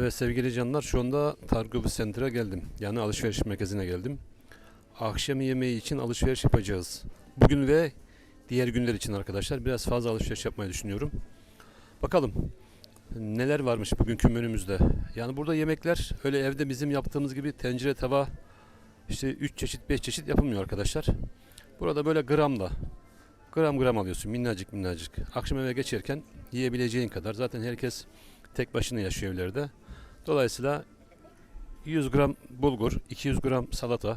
Evet sevgili canlar şu anda Targobu Center'a geldim. Yani alışveriş merkezine geldim. Akşam yemeği için alışveriş yapacağız. Bugün ve diğer günler için arkadaşlar biraz fazla alışveriş yapmayı düşünüyorum. Bakalım neler varmış bugünkü menümüzde. Yani burada yemekler öyle evde bizim yaptığımız gibi tencere tava işte 3 çeşit 5 çeşit yapılmıyor arkadaşlar. Burada böyle gramla gram gram alıyorsun minnacık minnacık. Akşam eve geçerken yiyebileceğin kadar. Zaten herkes tek başına yaşıyor evlerde. Dolayısıyla 100 gram bulgur, 200 gram salata,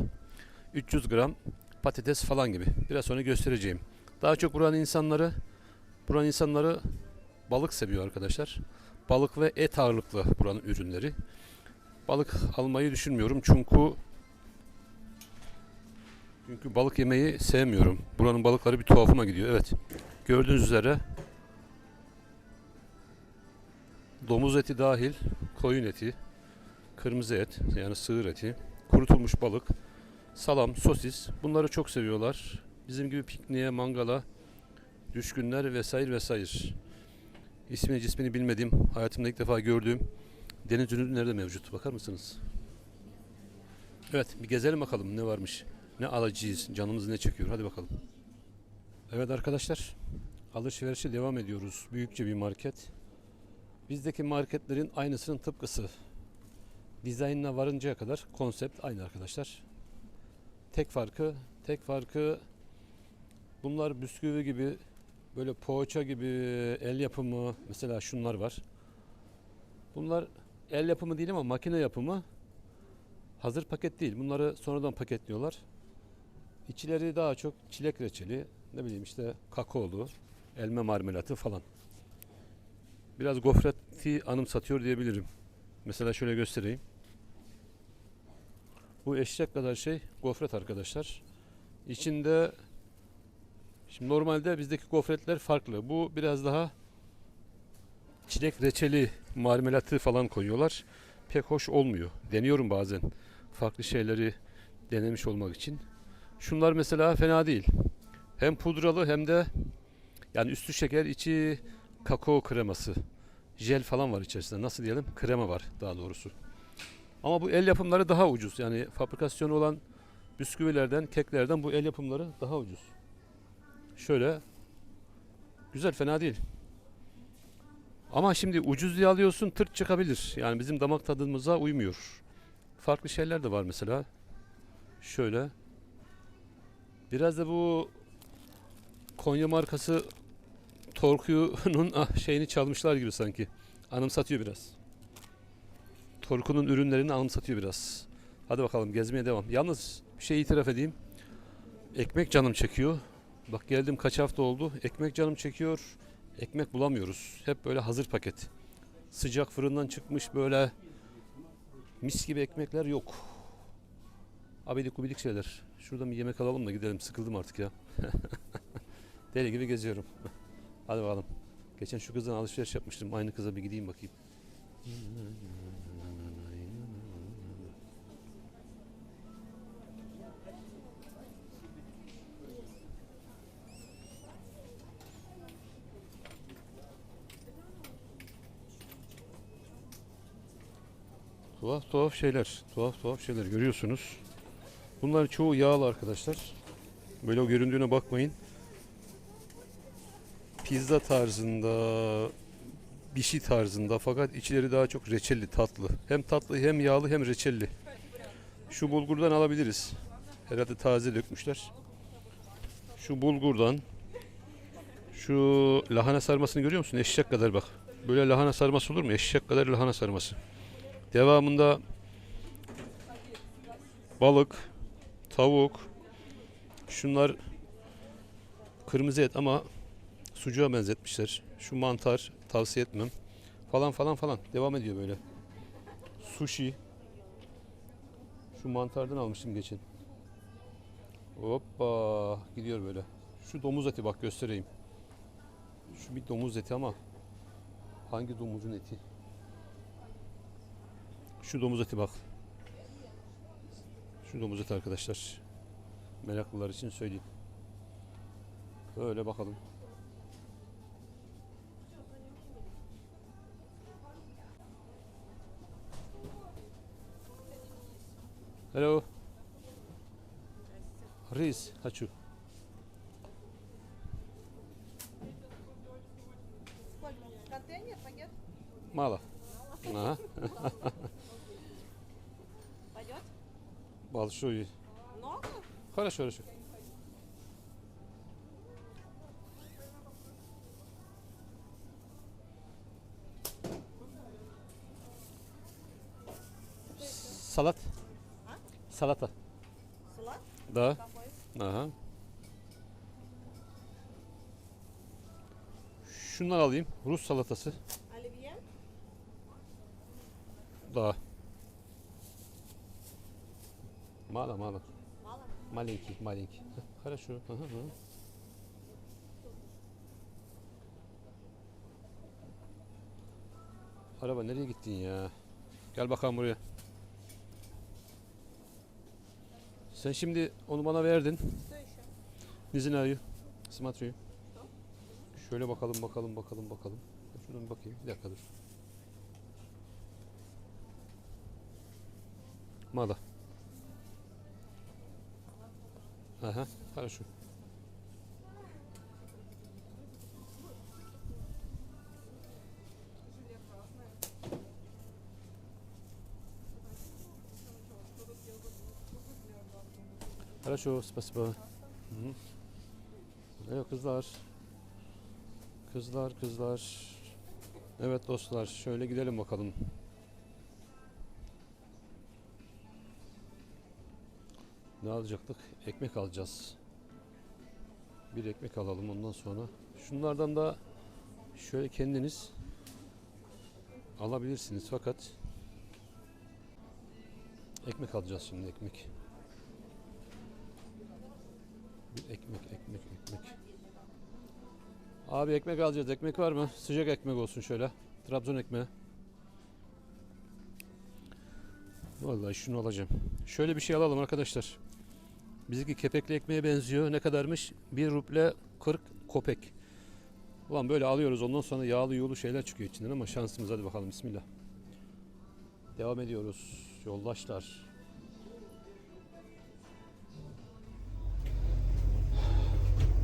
300 gram patates falan gibi. Biraz sonra göstereceğim. Daha çok buranın insanları buranın insanları balık seviyor arkadaşlar. Balık ve et ağırlıklı buranın ürünleri. Balık almayı düşünmüyorum çünkü çünkü balık yemeyi sevmiyorum. Buranın balıkları bir tuhafıma gidiyor. Evet. Gördüğünüz üzere domuz eti dahil, koyun eti, kırmızı et yani sığır eti, kurutulmuş balık, salam, sosis bunları çok seviyorlar. Bizim gibi pikniğe, mangala düşkünler vesaire vesaire. İsmini cismini bilmediğim, hayatımda ilk defa gördüğüm deniz ürünü nerede mevcut? Bakar mısınız? Evet, bir gezelim bakalım ne varmış. Ne alacağız, canımız ne çekiyor. Hadi bakalım. Evet arkadaşlar, alışverişe devam ediyoruz. Büyükçe bir market. Bizdeki marketlerin aynısının tıpkısı. Dizaynına varıncaya kadar konsept aynı arkadaşlar. Tek farkı, tek farkı bunlar bisküvi gibi böyle poğaça gibi el yapımı mesela şunlar var. Bunlar el yapımı değil ama makine yapımı. Hazır paket değil. Bunları sonradan paketliyorlar. İçleri daha çok çilek reçeli, ne bileyim işte kakaolu, elma marmelatı falan. Biraz gofreti anımsatıyor diyebilirim. Mesela şöyle göstereyim. Bu eşek kadar şey gofret arkadaşlar. İçinde şimdi normalde bizdeki gofretler farklı. Bu biraz daha çilek reçeli, marmelatı falan koyuyorlar. Pek hoş olmuyor. Deniyorum bazen. Farklı şeyleri denemiş olmak için. Şunlar mesela fena değil. Hem pudralı hem de yani üstü şeker, içi kakao kreması. Jel falan var içerisinde. Nasıl diyelim? Krema var daha doğrusu. Ama bu el yapımları daha ucuz. Yani fabrikasyonu olan bisküvilerden, keklerden bu el yapımları daha ucuz. Şöyle güzel fena değil. Ama şimdi ucuz diye alıyorsun tırt çıkabilir. Yani bizim damak tadımıza uymuyor. Farklı şeyler de var mesela. Şöyle. Biraz da bu Konya markası Torku'nun ah, şeyini çalmışlar gibi sanki. Anımsatıyor biraz. Torku'nun ürünlerini anımsatıyor biraz. Hadi bakalım gezmeye devam. Yalnız bir şey itiraf edeyim. Ekmek canım çekiyor. Bak geldim kaç hafta oldu. Ekmek canım çekiyor. Ekmek bulamıyoruz. Hep böyle hazır paket. Sıcak fırından çıkmış böyle mis gibi ekmekler yok. Abidik gubidik şeyler. Şuradan bir yemek alalım da gidelim. Sıkıldım artık ya. Deli gibi geziyorum. Hadi bakalım. Geçen şu kızdan alışveriş yapmıştım. Aynı kıza bir gideyim bakayım. Tuhaf tuhaf şeyler. Tuhaf tuhaf şeyler görüyorsunuz. Bunlar çoğu yağlı arkadaşlar. Böyle o göründüğüne bakmayın. Pizza tarzında, bir şey tarzında fakat içleri daha çok reçelli, tatlı. Hem tatlı hem yağlı hem reçelli. Şu bulgurdan alabiliriz. Herhalde taze dökmüşler. Şu bulgurdan şu lahana sarmasını görüyor musun? Eşek kadar bak. Böyle lahana sarması olur mu? Eşek kadar lahana sarması. Devamında balık, tavuk, şunlar kırmızı et ama sucuğa benzetmişler. Şu mantar tavsiye etmem. Falan falan falan. Devam ediyor böyle. Sushi. Şu mantardan almıştım geçen. Hoppa gidiyor böyle. Şu domuz eti bak göstereyim. Şu bir domuz eti ama hangi domuzun eti? Şu domuz eti bak. Şu domuz eti arkadaşlar. Meraklılar için söyleyeyim. Böyle bakalım. Hello. Riz, хочу. Сколько? Контейнер, пакет? Мало. Ага. Пойдет? Большой. Много? Хорошо, хорошо. Салат. А? Салата. Салат? Да. Какой? Aha. Şundan alayım. Rus salatası. Оливье? Да. Мало, мало. Мало? Маленький, маленький. Ха, Хорошо. Ага, ага. Araba nereye gittin ya? Gel bakalım buraya. Sen şimdi onu bana verdin. Что еще? Не знаю. Смотрю. Şöyle bakalım bakalım bakalım bakalım. Şuradan bir bakayım. Bir dakika dur. Mala. Ага, хорошо. Хорошо, спасибо. Hı. Evet kızlar. Kızlar, kızlar. Evet dostlar, şöyle gidelim bakalım. Ne alacaktık? Ekmek alacağız. Bir ekmek alalım ondan sonra. Şunlardan da şöyle kendiniz alabilirsiniz fakat ekmek alacağız şimdi ekmek. Ekmek, ekmek, ekmek. Abi ekmek alacağız. Ekmek var mı? Sıcak ekmek olsun şöyle. Trabzon ekmeği. Vallahi şunu alacağım. Şöyle bir şey alalım arkadaşlar. Bizimki kepekli ekmeğe benziyor. Ne kadarmış? 1 ruble 40 kopek. Ulan böyle alıyoruz ondan sonra yağlı yolu şeyler çıkıyor içinden ama şansımız hadi bakalım bismillah. Devam ediyoruz yoldaşlar.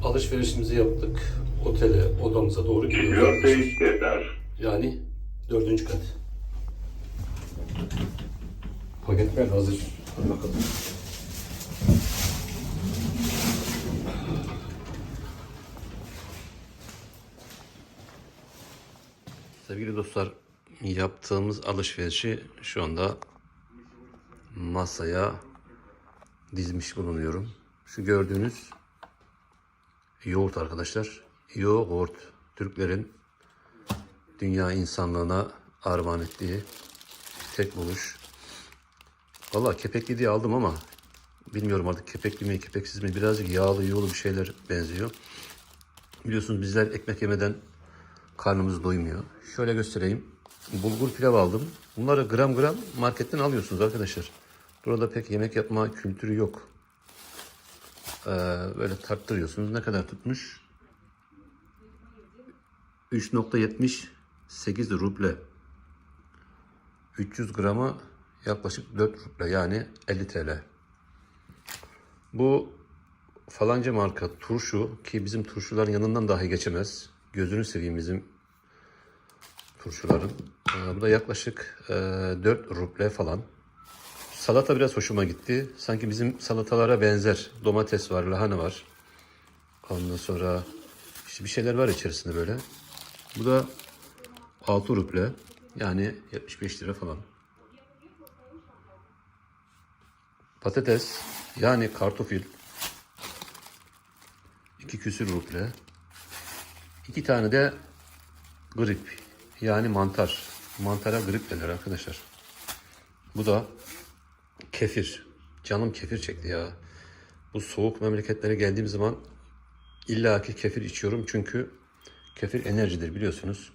Alışverişimizi yaptık. Otele, odamıza doğru gidiyoruz. Yani dördüncü kat. Paketler hazır. Hadi bakalım. Sevgili dostlar, yaptığımız alışverişi şu anda masaya dizmiş bulunuyorum. Şu gördüğünüz yoğurt arkadaşlar. Yoğurt Türklerin dünya insanlığına armağan ettiği tek buluş. Valla kepekli diye aldım ama bilmiyorum artık kepekli mi kepeksiz mi birazcık yağlı yoğlu bir şeyler benziyor. Biliyorsunuz bizler ekmek yemeden karnımız doymuyor. Şöyle göstereyim. Bulgur pilav aldım. Bunları gram gram marketten alıyorsunuz arkadaşlar. Burada pek yemek yapma kültürü yok. Ee, böyle tarttırıyorsunuz. Ne kadar tutmuş? 3.78 ruble. 300 grama yaklaşık 4 ruble yani 50 TL. Bu falanca marka turşu ki bizim turşuların yanından dahi geçemez. Gözünü seveyim bizim turşuların. Ee, bu da yaklaşık e, 4 ruble falan. Salata biraz hoşuma gitti. Sanki bizim salatalara benzer. Domates var, lahana var. Ondan sonra işte bir şeyler var içerisinde böyle. Bu da 6 ruble. Yani 75 lira falan. Patates yani kartofil 2 küsür ruble. 2 tane de grip yani mantar. Mantara grip denir arkadaşlar. Bu da kefir. Canım kefir çekti ya. Bu soğuk memleketlere geldiğim zaman illaki kefir içiyorum çünkü kefir enerjidir biliyorsunuz.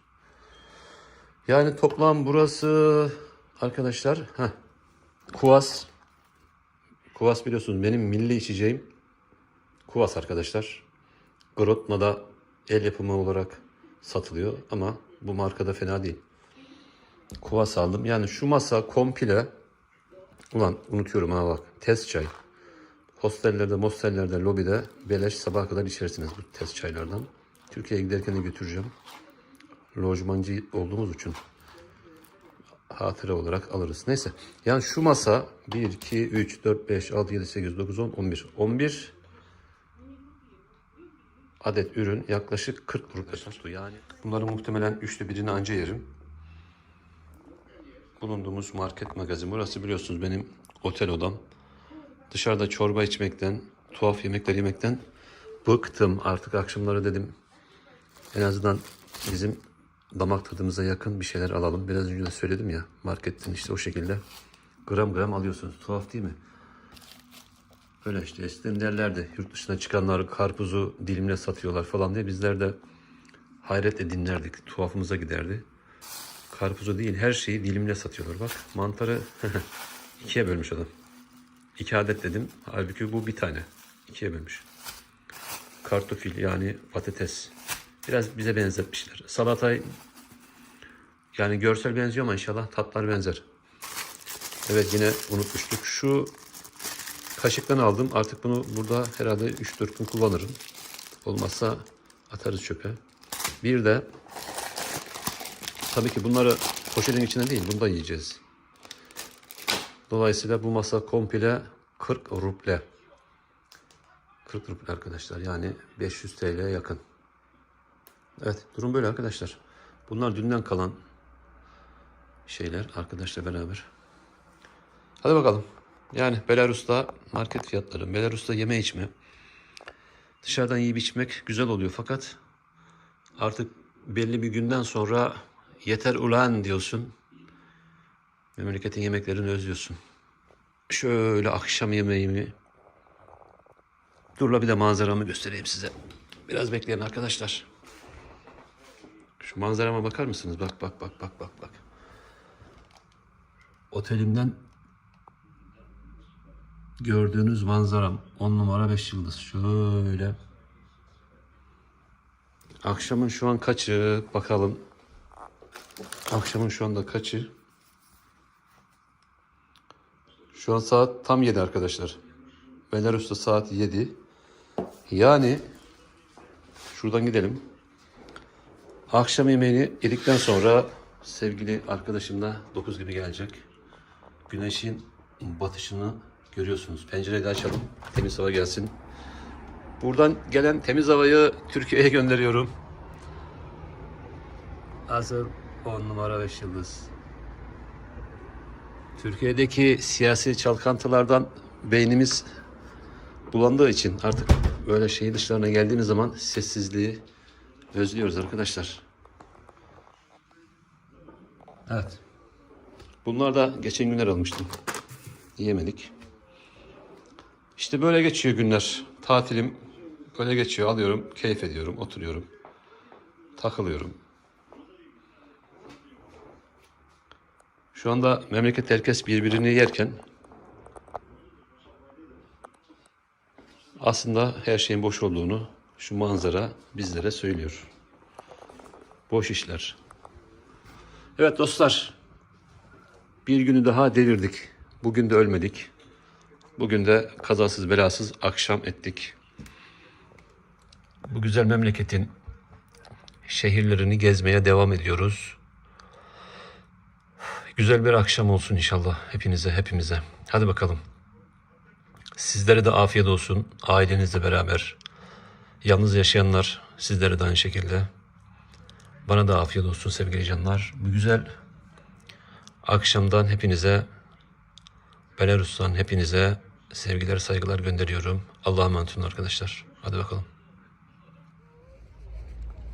Yani toplam burası arkadaşlar heh, kuvas. Kuvas biliyorsunuz benim milli içeceğim. Kuvas arkadaşlar. Grotna'da el yapımı olarak satılıyor ama bu markada fena değil. Kuvas aldım. Yani şu masa komple Ulan unutuyorum ha bak. Test çay. Hostellerde, mostellerde, lobide beleş sabaha kadar içersiniz bu test çaylardan. Türkiye'ye giderken de götüreceğim. Lojmancı olduğumuz için hatıra olarak alırız. Neyse. Yani şu masa 1, 2, 3, 4, 5, 6, 7, 8, 9, 10, 11. 11 adet ürün yaklaşık 40 grup tuttu. Yani bunların muhtemelen üçte birini anca yerim. Bulunduğumuz market magazin. Burası biliyorsunuz benim otel odam. Dışarıda çorba içmekten, tuhaf yemekler yemekten bıktım. Artık akşamları dedim en azından bizim damak tadımıza yakın bir şeyler alalım. Biraz önce de söyledim ya marketten işte o şekilde gram gram alıyorsunuz. Tuhaf değil mi? Öyle işte eskiden derlerdi yurt dışına çıkanlar karpuzu dilimle satıyorlar falan diye bizler de hayretle dinlerdik. Tuhafımıza giderdi. Karpuzu değil her şeyi dilimle satıyorlar. Bak mantarı ikiye bölmüş adam. İki adet dedim. Halbuki bu bir tane. İkiye bölmüş. Kartofil yani patates. Biraz bize benzetmişler. Salatayı yani görsel benziyor ama inşallah tatlar benzer. Evet yine unutmuştuk. Şu kaşıktan aldım. Artık bunu burada herhalde 3-4 gün kullanırım. Olmazsa atarız çöpe. Bir de tabii ki bunları poşetin içine değil bunda yiyeceğiz. Dolayısıyla bu masa komple 40 ruble. 40 ruble arkadaşlar yani 500 TL'ye yakın. Evet durum böyle arkadaşlar. Bunlar dünden kalan şeyler arkadaşla beraber. Hadi bakalım. Yani Belarus'ta market fiyatları, Belarus'ta yeme içme. Dışarıdan yiyip içmek güzel oluyor fakat artık belli bir günden sonra yeter ulan diyorsun. Memleketin yemeklerini özlüyorsun. Şöyle akşam yemeğimi Durla bir de manzaramı göstereyim size. Biraz bekleyin arkadaşlar. Şu manzarama bakar mısınız? Bak bak bak bak bak bak. Otelimden gördüğünüz manzaram 10 numara 5 yıldız. Şöyle. Akşamın şu an kaçı? Bakalım. Akşamın şu anda kaçı? Şu an saat tam 7 arkadaşlar. Belarus'ta saat 7. Yani şuradan gidelim. Akşam yemeğini yedikten sonra sevgili arkadaşım da 9 gibi gelecek. Güneşin batışını görüyorsunuz. Pencereyi de açalım. Temiz hava gelsin. Buradan gelen temiz havayı Türkiye'ye gönderiyorum. Hazır 10 numara 5 yıldız. Türkiye'deki siyasi çalkantılardan beynimiz bulandığı için artık böyle şehir dışlarına geldiğimiz zaman sessizliği özlüyoruz arkadaşlar. Evet. Bunlar da geçen günler almıştım. Yiyemedik. İşte böyle geçiyor günler. Tatilim böyle geçiyor. Alıyorum, keyif ediyorum, oturuyorum. Takılıyorum. Şu anda memleket herkes birbirini yerken aslında her şeyin boş olduğunu şu manzara bizlere söylüyor. Boş işler. Evet dostlar. Bir günü daha devirdik. Bugün de ölmedik. Bugün de kazasız belasız akşam ettik. Bu güzel memleketin şehirlerini gezmeye devam ediyoruz. Güzel bir akşam olsun inşallah hepinize, hepimize. Hadi bakalım. Sizlere de afiyet olsun. Ailenizle beraber. Yalnız yaşayanlar sizlere de aynı şekilde. Bana da afiyet olsun sevgili canlar. Bu güzel akşamdan hepinize Belarus'tan hepinize sevgiler saygılar gönderiyorum. Allah'a emanet olun arkadaşlar. Hadi bakalım.